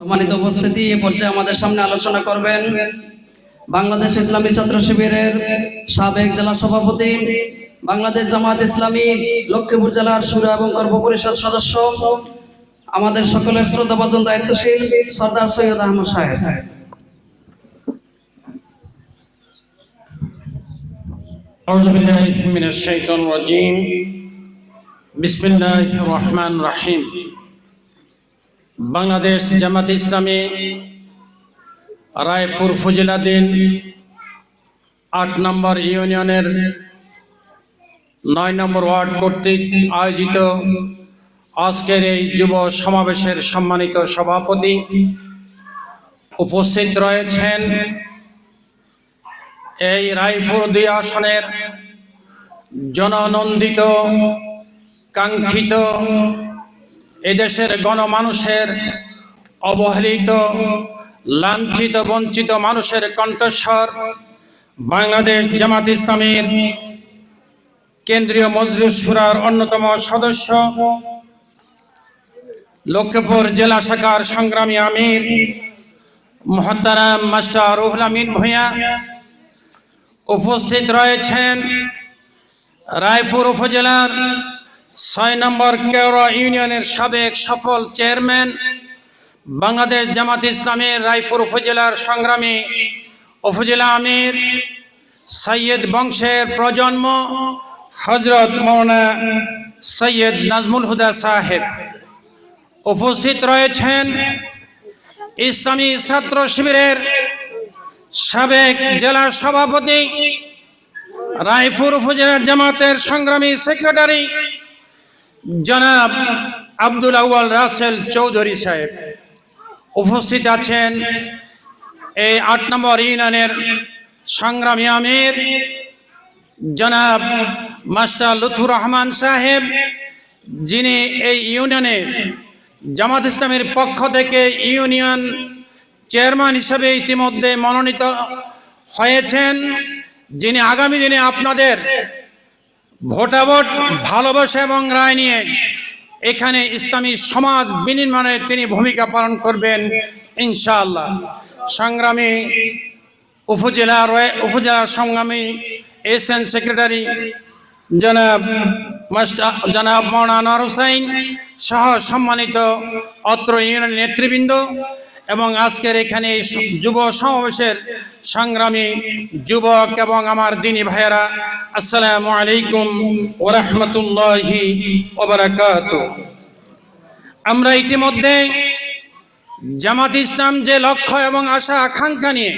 সম্মানিত উপস্থিতি এ পর্যায়ে আমাদের সামনে আলোচনা করবেন বাংলাদেশ ইসলামী ছাত্র শিবিরের সাবেক জেলা সভাপতি বাংলাদেশ জামাত ইসলামী লক্ষ্মীপুর জেলার সুরা এবং কর্ম পরিষদ সদস্য আমাদের সকলের শ্রদ্ধাভাজন দায়িত্বশীল সর্দার সৈয়দ আহমদ সাহেব أعوذ بالله من الشيطان الرجيم بسم الله الرحمن الرحيم বাংলাদেশ জামাত ইসলামী রায়পুর ফজিলাদিন আট নম্বর ইউনিয়নের নয় নম্বর ওয়ার্ড কর্তৃক আয়োজিত আজকের এই যুব সমাবেশের সম্মানিত সভাপতি উপস্থিত রয়েছেন এই রায়পুর দুই আসনের জননন্দিত, কাঙ্ক্ষিত এদেশের গণমানুষের অবহেলিত, লাঞ্ছিত, বঞ্চিত মানুষের কণ্ঠস্বর বাংলাদেশ জামাত ইসলামের কেন্দ্রীয় মজলিস সুরার অন্যতম সদস্য, লক্ষ্মীপুর জেলা শাখার সংগ্রামী আমির মহতারাম মাস্টার রুহুল আমিন ভূঁইয়া উপস্থিত রয়েছেন রায়পুর উপজেলার ছয় নম্বর কেওড়া ইউনিয়নের সাবেক সফল চেয়ারম্যান, বাংলাদেশ জামাত ইসলামের রায়পুর উপজেলার সংগ্রামী উপজেলা আমির সৈয়দ বংশের প্রজন্ম হজরত মৌনা সৈয়দ নাজমুল হুদা সাহেব। উপস্থিত রয়েছেন ইসলামী ছাত্র শিবিরের সাবেক জেলা সভাপতি, রায়পুর উপজেলা জামাতের সংগ্রামী সেক্রেটারি জনাব আব্দুল আউয়াল রাসেল চৌধুরী সাহেব উপস্থিত আছেন এই আট নম্বর ইউনিয়নের সংগ্রামী আমির, জনাব মাস্টার লুথুর রহমান সাহেব, যিনি এই ইউনিয়নের জামাত ইসলামের পক্ষ থেকে ইউনিয়ন চেয়ারম্যান হিসেবে ইতিমধ্যে মনোনীত হয়েছেন, যিনি আগামী দিনে আপনাদের ভোটাভোট, ভালোবাসা এবং রায় নিয়ে এখানে ইসলামী সমাজ বিনির্মাণে তিনি ভূমিকা পালন করবেন, ইনশাআল্লাহ। সংগ্রামী উপজেলা উপজেলা সংগ্রামী এস এন সেক্রেটারি জনাব মাস্টার, জনাব মৌলানা হুসাইন সহ সম্মানিত অত্র ইউনিয়ন নেতৃবৃন্দ এবং আজকের এখানে যুব সমাবেশের সংগ্রামী যুবক এবং আমার দিনী ভাইয়েরা, আসসালামু আলাইকুম ওরহমতুল্লাহি ওবরাকাত। আমরা ইতিমধ্যে জামাত ইসলাম যে লক্ষ্য এবং আশা আকাঙ্ক্ষা নিয়ে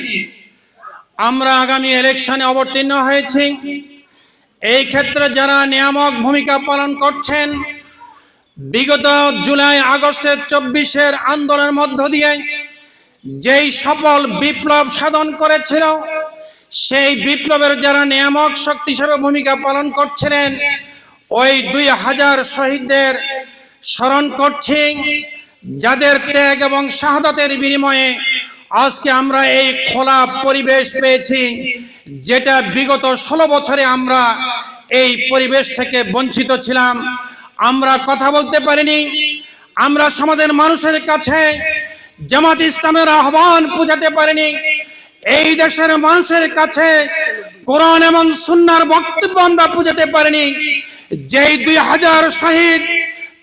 আমরা আগামী ইলেকশনে অবতীর্ণ হয়েছি, এই ক্ষেত্রে যারা নিয়ামক ভূমিকা পালন করছেন, বিগত জুলাই আগস্টের চব্বিশের আন্দোলনের মধ্য দিয়ে যেই সফল বিপ্লব সাধন করেছিল, সেই বিপ্লবের যারা নিয়ামক শক্তি হিসেবে ভূমিকা পালন করছিলেন, ওই দুই হাজার শহীদদের স্মরণ করছি, যাদের ত্যাগ এবং শাহাদাতের বিনিময়ে আজকে আমরা এই খোলা পরিবেশ পেয়েছি, যেটা বিগত ষোলো বছরে আমরা এই পরিবেশ থেকে বঞ্চিত ছিলাম। আমরা কথা বলতে পারিনি, আমরা সমাজের মানুষের কাছে জামাত ইসলামের আহ্বান পৌঁছাতে পারেনি। এই দেশের মানুষের কাছে কোরআন এবং সুন্নার বক্তব্য আমরা পৌঁছাতে পারিনি। যেই দুই হাজার শহীদ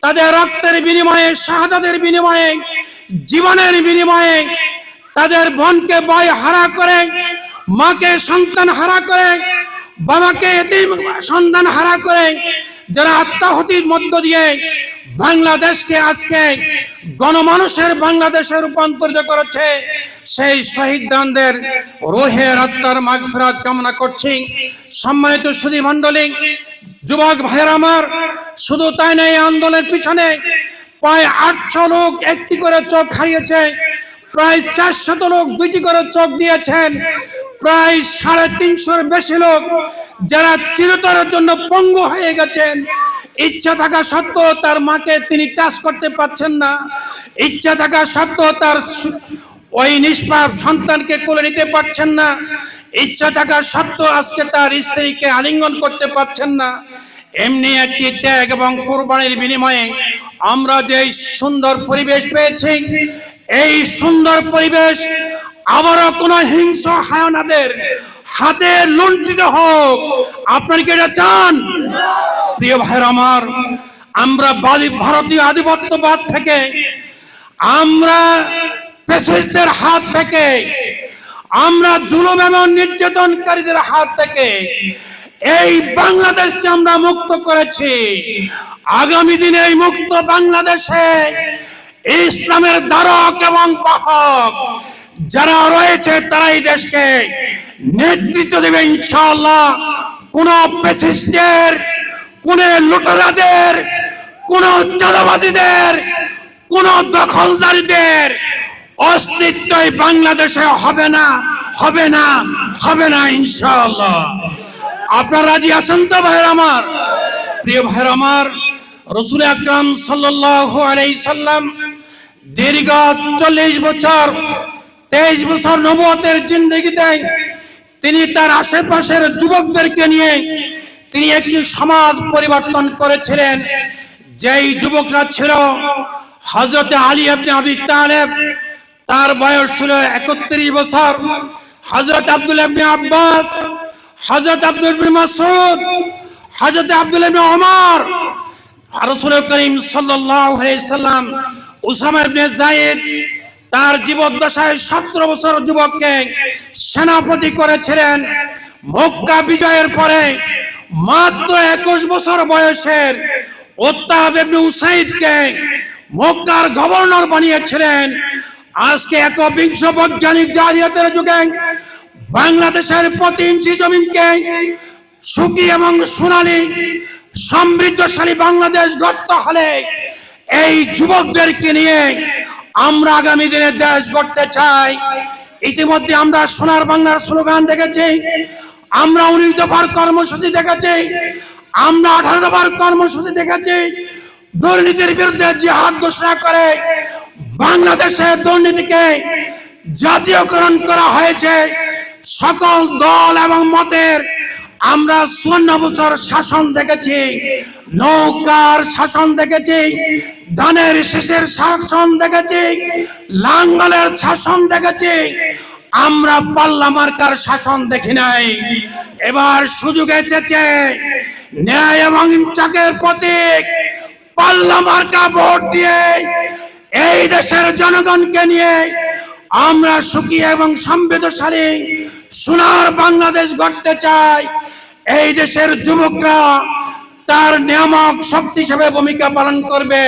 তাদের রক্তের বিনিময়ে, শাহাদাতের বিনিময়ে, জীবনের বিনিময়ে তাদের বোনকে বয় হারা করে, মাকে সন্তান হারা করে, বাবাকে সন্তান হারা করে, যারা আত্মাহুতির মধ্য দিয়ে বাংলাদেশকে আজকে গণমানুষের বাংলাদেশে রূপান্তরিত করেছে। সেই শহীদদের রোহের আত্মার মাগফিরাত কামনা করছি। সম্মানিত সুধী মণ্ডলী, যুবক ভাইয়ের আমার, শুধু তাই নয়, এই আন্দোলনের পিছনে প্রায় আটশো লোক একটি করে চোখ হারিয়েছে, প্রায় চারশত লোক দুইটি করে চোখ দিয়েছেন। প্রায় সাড়ে তিনশোর বেশি লোক যারা চিরতরের জন্য পঙ্গু হয়ে গেছেন। ইচ্ছা থাকা সত্ত্বেও তার মাকে তিনি কাজ করতে পারছেন না। ইচ্ছা থাকা সত্ত্বেও তার ওই নিষ্পাপ সন্তানকে কোলে নিতে পারছেন না। ইচ্ছা থাকা সত্ত্বেও আজকে তার স্ত্রীকে আলিঙ্গন করতে পারছেন না। এমনি একটি ত্যাগ এবং কোরবানির বিনিময়ে আমরা যে সুন্দর পরিবেশ পেয়েছি, এই সুন্দর পরিবেশ আবারও কোন হিংস্র হায়নাদের হাতে লুণ্ঠিত হোক। আপনার কি এটা চান? প্রিয় ভাইয়ের আমার, আমরা ভারতীয় আধিপত্যবাদ থেকে, আমরা পেশিসদের হাত থেকে, আমরা জুলুম এবং নির্যাতনকারীদের হাত থেকে এই বাংলাদেশকে আমরা মুক্ত করেছি। আগামী দিনে এই মুক্ত বাংলাদেশে ইসলামের দ্বারক এবং বাহক যারা রয়েছে তারা এই দেশকে নেতৃত্ব দেবে ইনশাআল্লাহ। কোন পেসিস্টের কোন লুটেরাদের, কোন চাঁদাবাদীদের কোন দখলদারীদের অস্তিত্বই বাংলাদেশে হবে না হবে না হবে না ইনশাআল্লাহ। আপনার রাজি আছেন তো ভাইয়ের আমার? প্রিয় ভাইয়ের আমার, রসুল আকরাম সাল্লাম দীর্ঘ চল্লিশ বছর তেইশ বছর নবতের জিন্দগিতে তিনি তার আশেপাশের যুবকদেরকে নিয়ে তিনি একটি সমাজ পরিবর্তন করেছিলেন। যেই যুবকরা ছিল হজরত আলী আপনি আবি তালেব, তার বয়স ছিল একত্রিশ বছর। হজরত আব্দুল ইবনে আব্বাস হজরত আব্দুল মাসুদ হজরত আব্দুল ইবনে ওমর রাসূল করিম সাল্লাম উসামা ইবনে যায়েদ তার জীবদ্দশায় 17 বছর যুবককে সেনাপতি করেছিলেন। মক্কা বিজয়ের পরে মাত্র 21 বছর বয়সের উসাইদকে মক্কার গভর্নর বানিয়েছিলেন। আজকে একবিংশ বৈজ্ঞানিক জারিয়াতের যুগে বাংলাদেশের প্রতি ইঞ্চি জমিনকে সুখী এবং সোনালী, সমৃদ্ধশালী বাংলাদেশ গড়তে হলে এই যুবকদেরকে নিয়ে আমরা আগামী দিনে দেশ গড়তে চাই। ইতিমধ্যে আমরা সোনার বাংলার স্লোগান দেখেছি। আমরা উনিশ দফার কর্মসূচি দেখেছি। আমরা আঠারো দফার কর্মসূচি দেখেছি। দুর্নীতির বিরুদ্ধে জিহাদ ঘোষণা করে বাংলাদেশে দুর্নীতিকে জাতীয়করণ করা হয়েছে। সকল দল এবং মতের আমরা চুয়ান্ন বছর শাসন দেখেছি, নৌকার শাসন দেখেছি, ধানের শেষের শাসন দেখেছি, লাঙ্গলের শাসন দেখেছি, আমরা পাল্লা মার্কার শাসন দেখি নাই। এবার সুযোগ এসেছে, ন্যায় এবং ইনসাফের প্রতীক, পাল্লা মার্কা ভোট দিয়ে এই দেশের জনগণকে নিয়ে আমরা সুখী এবং সমৃদ্ধশালী, সোনার বাংলাদেশ গড়তে চাই। এই দেশের যুবকরা তার নিয়ামক শক্তি হিসেবে ভূমিকা পালন করবে।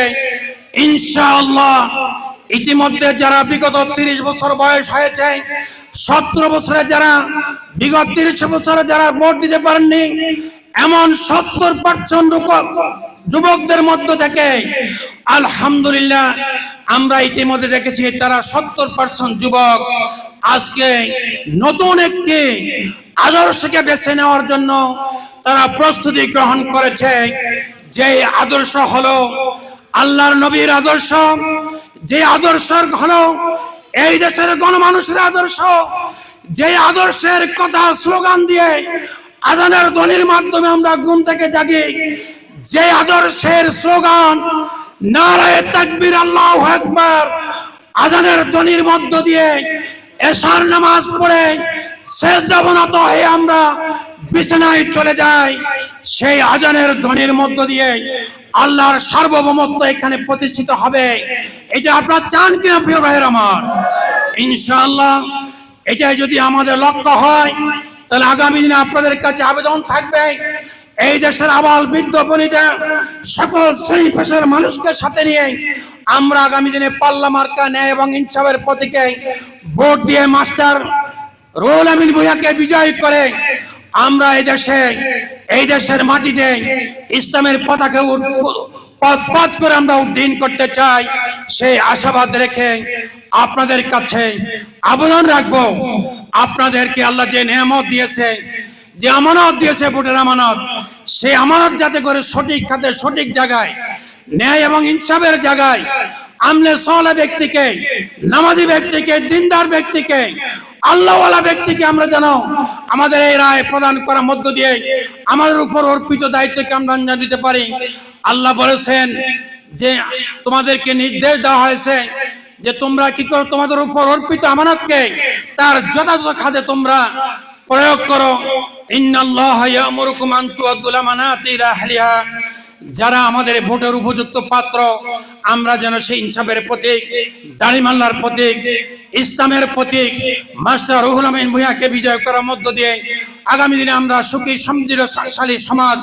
ইনশাআল্লাহ, ইতিমধ্যে যারা বিগত তিরিশ বছর বয়স হয়েছে, সতেরো বছরে যারা, বিগত তিরিশ বছরে যারা ভোট দিতে পারেননি, এমন সত্তর পার্সেন্ট যুবকদের মধ্য থেকে, আলহামদুলিল্লাহ, আমরা ইতিমধ্যে দেখেছি তারা সত্তর পার্সেন্ট যুবক আজকে নতুন একটি আদর্শকে বেছে নেওয়ার জন্য তারা প্রস্তুতি গ্রহণ করেছে। যে আদর্শ হলো আল্লাহর নবীর আদর্শ, যে আদর্শ হলো এই দেশের গণমানুষের আদর্শ যে আদর্শের কথা, স্লোগান দিয়ে আজানের ধ্বনির মাধ্যমে আমরা ঘুম থেকে জাগি, যে আদর্শের স্লোগান, নারায় তাকবীর আল্লাহ একবার আজানের ধ্বনির মধ্য দিয়ে এশার নামাজ পড়ে শেষ দাবনত হয়ে আমরা বিছানায় চলে যাই। সেই আজানের ধ্বনির মধ্য দিয়ে আল্লাহর সার্বভৌমত্ব এখানে প্রতিষ্ঠিত হবে। এটা আপনার চান কিনা, প্রিয় ভাইয়ের আমার? ইনশাআল্লাহ, এটাই যদি আমাদের লক্ষ্য হয়, তাহলে আগামী দিনে আপনাদের কাছে আবেদন থাকবে, এই দেশের আবাল বৃদ্ধ বনিতা, সকল শ্রেণি পেশার মানুষকে সাথে নিয়ে আমরা আগামী দিনে পাল্লা মার্কা ন্যায় এবং ইনসাফের প্রতীকে ভোট দিয়ে মাস্টার রোল আমিন ভুইয়াকে বিজয় করে আমরা এই দেশে, এই দেশের মাটিতে ইসলামের পতাকা পথ পথ করে আমরা উড্ডীন করতে চাই। সেই আশাবাদ রেখে আপনাদের কাছে আবেদন রাখব। আপনাদেরকে আল্লাহ যে নিয়ামত দিয়েছে, যে আমানত দিয়েছে ভোটের আমানত, সেই আমানত যাতে করে সঠিক খাতে, সঠিক জায়গায় ন্যায় এবং ইনসাফের জায়গায় আমলে সহলা ব্যক্তিকে, নামাজি ব্যক্তিকে, দিনদার ব্যক্তিকে, আল্লাহওয়ালা ব্যক্তিকে আমরা যেন আমাদের এই রায় প্রদান করার মধ্য দিয়ে আমাদের উপর অর্পিত দায়িত্বকে আমরা অঞ্জান দিতে পারি। আল্লাহ বলেছেন যে তোমাদেরকে নির্দেশ দেওয়া হয়েছে যে তোমরা কি করো, তোমাদের উপর অর্পিত আমানতকে তার যথাযথ খাতে তোমরা প্রয়োগ করো। ইন্নাল্লাহ ইয়ামুরুকুম আন তুআদ্দুল আমানাতি যারা আমাদের ভোটের উপযুক্ত পাত্র, আমরা যেন সেই ইনসাফের প্রতীক, দাড়িমাল্লার প্রতীক, ইসলামের প্রতীক, মাস্টার রুহুল আমিন ভূঁইয়াকে বিজয় করার মধ্য দিয়ে আগামী দিনে আমরা সুখী সমৃদ্ধশালী সমাজ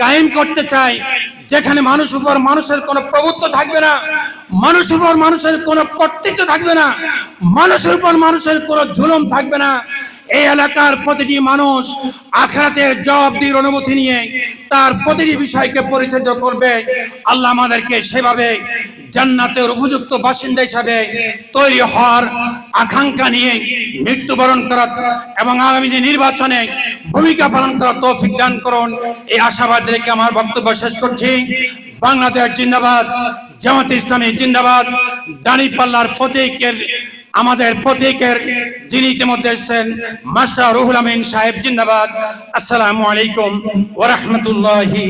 কায়েম করতে চাই, যেখানে মানুষ উপর মানুষের কোনো প্রভুত্ব থাকবে না, মানুষ উপর মানুষের কোনো কর্তৃত্ব থাকবে না, মানুষের উপর মানুষের কোনো জুলুম থাকবে না। এই এলাকার প্রতিটি মানুষ আখরাতের জবাবদির অনুমতি নিয়ে তার প্রতিটি বিষয়কে পরিচালিত করবে। আল্লাহ আমাদেরকে সেভাবে জান্নাতের উপযুক্ত বাসিন্দা হিসাবে তৈরি হওয়ার আকাঙ্ক্ষা নিয়ে মৃত্যুবরণ করার এবং আগামী দিন নির্বাচনে ভূমিকা পালন করার তৌফিক দান করুন। এই আশাবাদ রেখে আমার বক্তব্য শেষ করছি। বাংলাদেশ জিন্দাবাদ, জামাত ইসলামী জিন্দাবাদ, দাঁড়িপাল্লার প্রতীকের আমাদের প্রতীকের যিনি ইতিমধ্যে এসছেন মাস্টার রুহুল আমিন সাহেব জিন্দাবাদ। আসসালামু আলাইকুম ওরহমতুল্লাহি